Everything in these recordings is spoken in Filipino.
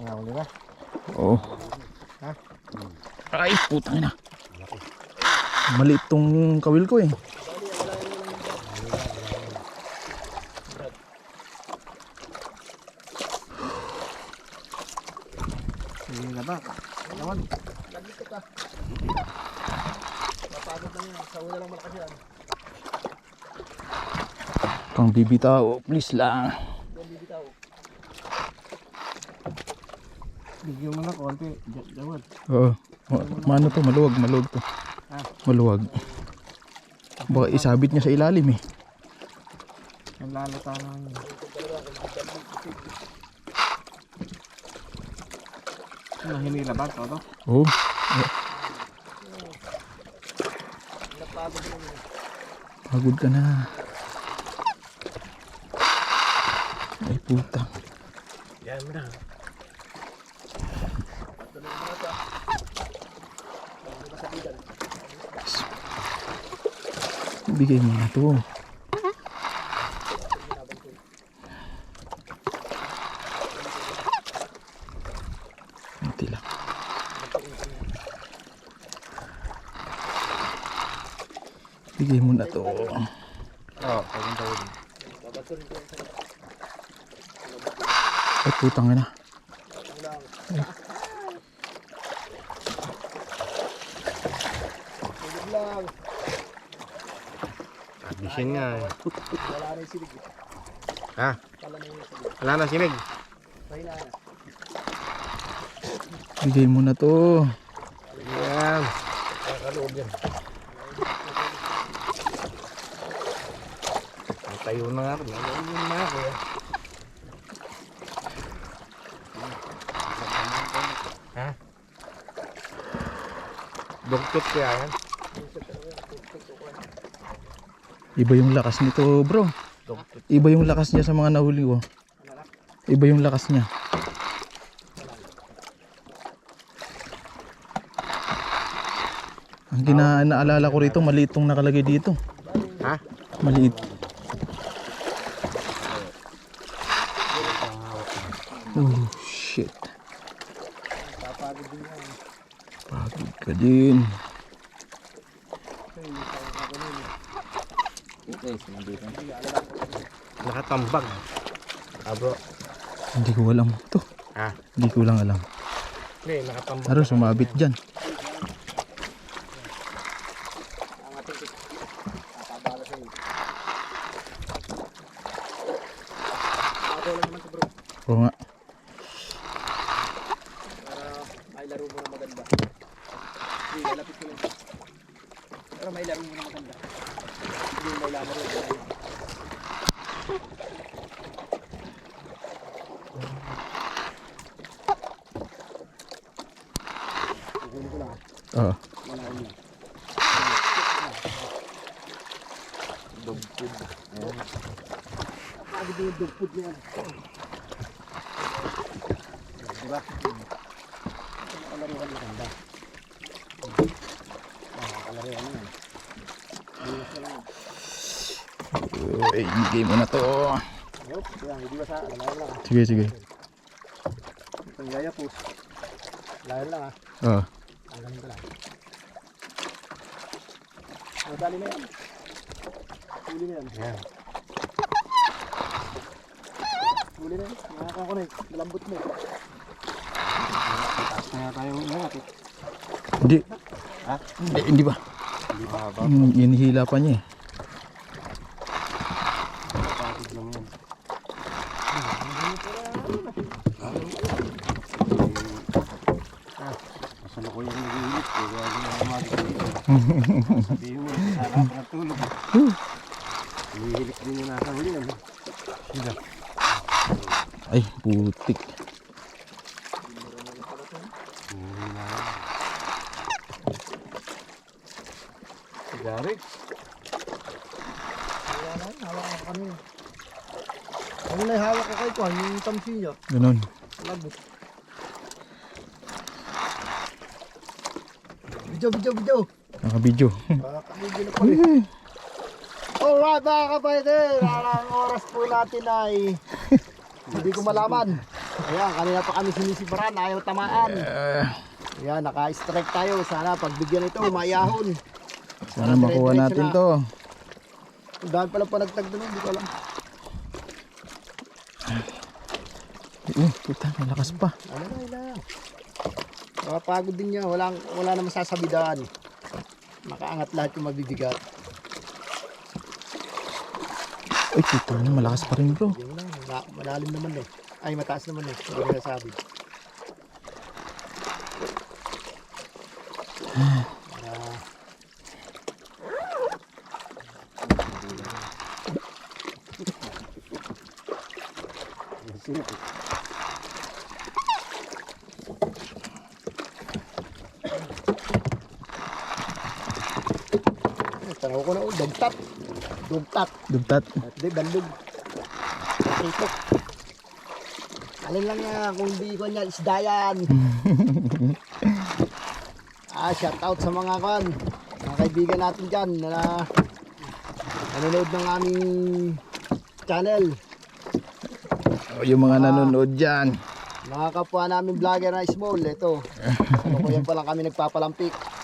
Nangahuli na. Oo. Ha? Ay, putang ina. Maliit tong kawil ko eh. Hindi na ba? Naman. Lagi ka. Mapagod lang yan. Sa una lang malakas yan. Kang bibitaw, please lang. Doon bibitaw. Bigyan mo na konti. Jawad. Oo. Ma- Maano to, maluwag, maluwag to. Ah. Maluwag. Baka isabit niya sa ilalim eh. Ang lalata naman yun. Ano, hinila ba? Todo? Oo. Pagod ka na. Ay puta. Yan na. Bigay mo na to. Kunti lang. Bigay mo na to. Oo, pagunta ko din. Ay putang na. Gising nga eh. Wala na yung silig. Ha? Wala na yung silig. Wala na sinig. Mahina na. Bigay mo na to. Yan. Nakaloob yan. Tayo na nga rin. Ayun na ako eh. Ha? Dugtot kaya yan? Iba yung lakas nito bro. Iba yung lakas niya sa mga nahuli ko. Iba yung lakas niya. Ang gina naalala ko rito, maliit tong nakalagay dito. Ha? Maliit. Oh shit. Pagod ka din. Nakatambag. Ah bro. Hindi ko alam to. Ha? Hindi ko lang alam. Hindi, nakatambag. Pero sumabit dyan. Ang ating tit. Papabala sa'yo. Ako lang naman to bro. Oo nga. Para may laro mo na maganda. Hindi, lalapit ko lang. Pero may laro mo na maganda. Hindi may laro mo na Huli ko lang. Oo. Dugtod. Pagod yung dugpod niya. Diba? Ah, nakalaruan na. Uy, bigay mo na to. Ah. Sige, sige. Itong yaya po. Alayan lang ah. Oo. Ganun ka lang. Madali na yan. Huli na yan. Yan. Huli na yan. Nakakakonect. Malambot mo. Taas na nga tayo umangat eh. Hindi. Ha? Hindi, hindi ba? Hindi ba haba? Mm, Inihila pa niya eh. Pagod lang yan. Masalo ko yung nag-iinit eh. Kaya hindi na umagit dito. Sabihin mo, sarap na tulog. Humihilik din yung nasa huli. Sila. Ay, putik. Sigari. Wala na. Hawak na kami. Ano na hawak ko kay Kwan? Yung tamsi niya. Ganon. Labot. Video, video, video. Nakabidyo. Nakakabigil na pala. Alright mga kapatid, ang oras po natin ay hindi ko malaman. Ayan, kanina pa kami sinisiparan, ayaw tamaan. Ayan, naka-strike tayo. Sana pagbigyan ito, mayahon. sana makuha natin to. Ang dami pala panagtag doon, hindi ko alam. Uh, puta, may lakas pa. Ano na, ila. Nakapagod din niya, wala, wala na masasabidaan. Makaangat lahat yung mabibigat. Uy, puta na, malakas pa rin bro. Yun lang, ma- malalim naman eh. Ay, mataas naman eh. Hindi nasabi. Tanaw ko na, oh, dugtat. Dugtat. Dugtat. At di, bandog. Ito. Alin lang yan, kung di ko niya, isda yan. ah, shout out sa mga kan, mga kaibigan natin dyan na nanonood ng aming channel. Oh, yung mga nanonood dyan. Mga kapwa namin vlogger na small, ito. Ano ko yan pa lang kami nagpapalampik.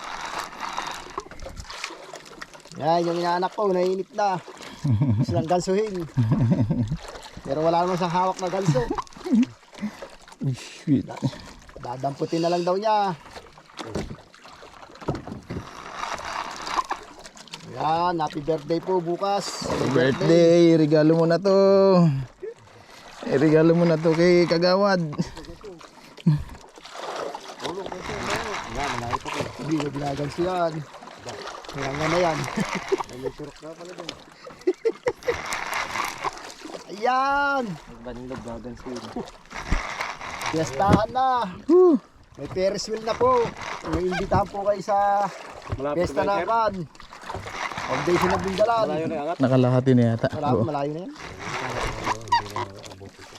Yan, yung inaanak ko, nainip na. Silang gansuhin. Pero wala naman siyang hawak na ganso. Shit. Dadamputin na lang daw niya. Yan, happy birthday po bukas. Happy birthday, regalo mo na to. Eh, regalo mo na to kay Kagawad. Yan, malayo pa ko. Hindi, naglagan siya nga na yan. May turok na pala doon. Ayan! Nagbanilog gagan sila. Fiestahan na. Whew. May Ferris wheel na po. May imbitahan po kayo sa Fiesta na kan. Foundation ng Bindalan. Malayo na yung angat. Nakalahati na yata. Malayo, malayo na yan.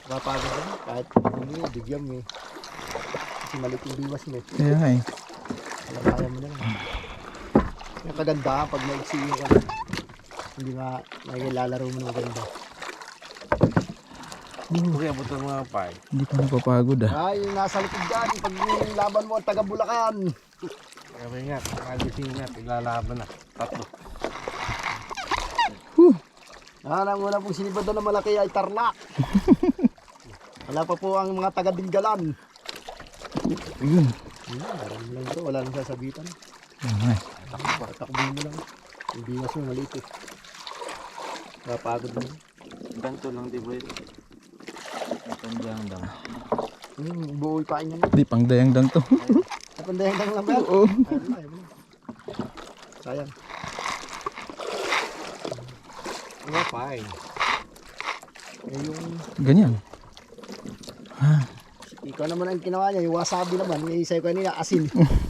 Mapagod na. Kahit hindi mo, bigyan mo eh. Kasi maliit yung biwas mo eh. Alam kaya mo na lang. Yung kagandahan pag naigsiyo ka na. Hindi nga nakikilalaro mo ng maganda. Kuya, buto mga pay. Hindi pa napapagod ah. Ay, nasa likod dyan, pag yung laban mo ang taga Bulacan. Kaya nga, kagising nga, ilalaban na. Tatlo. Ah, ang una pong sinibad na malaki ay tarlac. Wala pa po ang mga taga Dingalan. Yun. Hmm, marami lang ito, wala nang sasabitan. Eh. Takbuhin mo lang. Yung biwas mo maliit eh. Napagod mo. Ganto lang, di ba yun? Matandang lang. Hmm, buoy pa niya. Di, pang dayang dang to. Napandayan lang lang ba? Oo. Sayang. Mga pay. Eh, yung Ganyan. ikaw naman ang ginawa niya, yung wasabi naman, yung isa ko kanina, asin.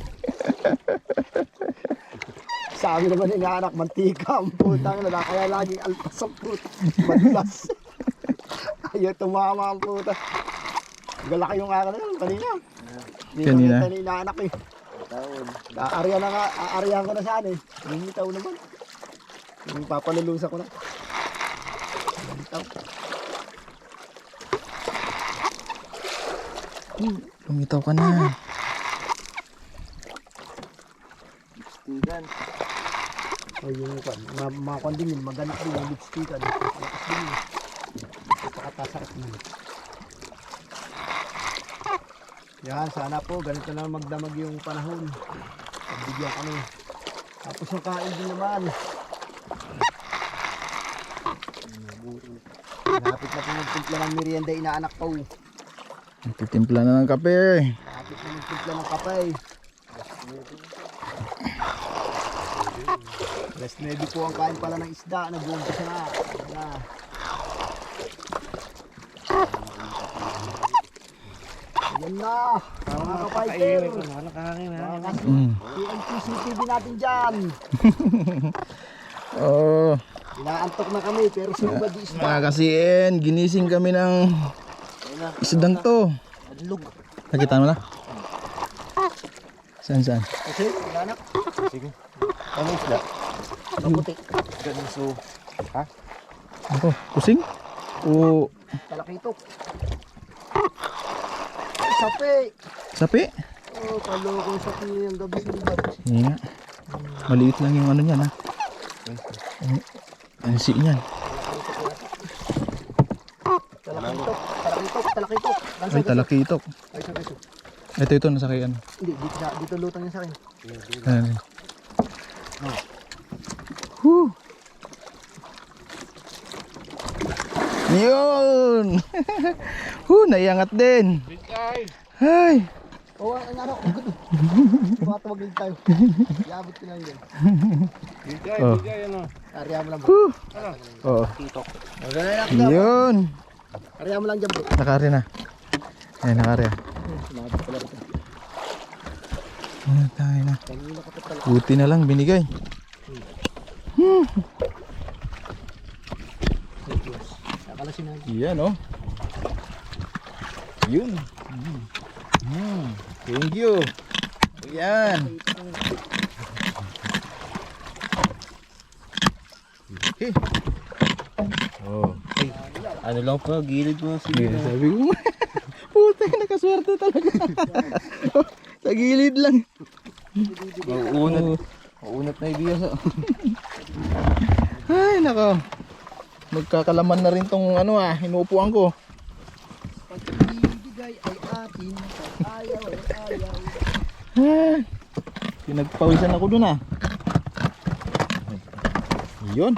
Sa amin naman yung anak, mantika, ang putang na, kaya laging alpas ang puta. Madalas. Ayaw tumama ang puta. Galaki yung akin na yun, kanina. Hindi Kanina? Anak eh. Taon. Aarya na nga, aaryahan ko na saan eh. Lumitaw naman. Yung papalulusa ko na. Lumitaw. Lumitaw ka na. Stigan. Ay, yung kan, mga, mga kan din yun, magalit din yung lipstick, ano, lakas din yun. Napakatasakit din. Yan, sana po, ganito na magdamag yung panahon. Pagbigyan kami. Tapos yung kain din naman. Lapit na po magtimpla ng merienda inaanak ko. Titimpla na ng kape. Lapit na magtimpla ng kapay. Alas 9 po ang kain pala ng isda. Nag-uumpisa na. Ayan na. Ayan na. Mga kapayter. Wala kahangin ha. Mga kas-. PNP CCTV natin dyan. Oo. Inaantok na kami pero sumubad yung isda. Mga kasiin, ginising kami ng isdang to. Adlog. Nakita mo na? Saan saan? Kasi, inanak. Sige. Ano isda? Maputi. Ganso. Ako, kusing? O Talakitok. sapi. Sapi? Oh, kaloko yung sapi yung gabi sa gabi. Hindi nga. Maliit lang yung ano niyan ha. Ang si niyan. Talakitok, talakitok, talakitok. Nasa Ay, talakitok. Ay, sorry, sorry. Ito, ito, nasa kay ano. Hindi, dito, sa- dito lutang yun sa akin. Ano? Whew. Yun! Huh, naiangat din. Ay! Oo, ang ano, ang gusto. Baka tumaglig tayo. Iabot ko lang din. Bigay, Oh. bigay, ano. Ariya mo lang bro. Huh. Oo. Titok. Maganda na lang. Yun! Ariya mo lang dyan bro. Nakari na. Ay, nakari. Sumabot pala ito. Ano tayo na. Buti na lang binigay. Sinagi. Yan oh. Yun. Mm. Mm. Thank you. Yan. Okay. Oh. Ano lang pa, gilid mo Sige, sabi ko. Puta, nakaswerte talaga. Sa gilid lang. Mauunat. Maunat na ibiyas. Ay, nako. Magkakalaman na rin tong ano ah, inuupuan ko. Pag-ibigay ay atin. Ayaw ay ayaw. Ah, pinagpawisan ako dun ah. Yun.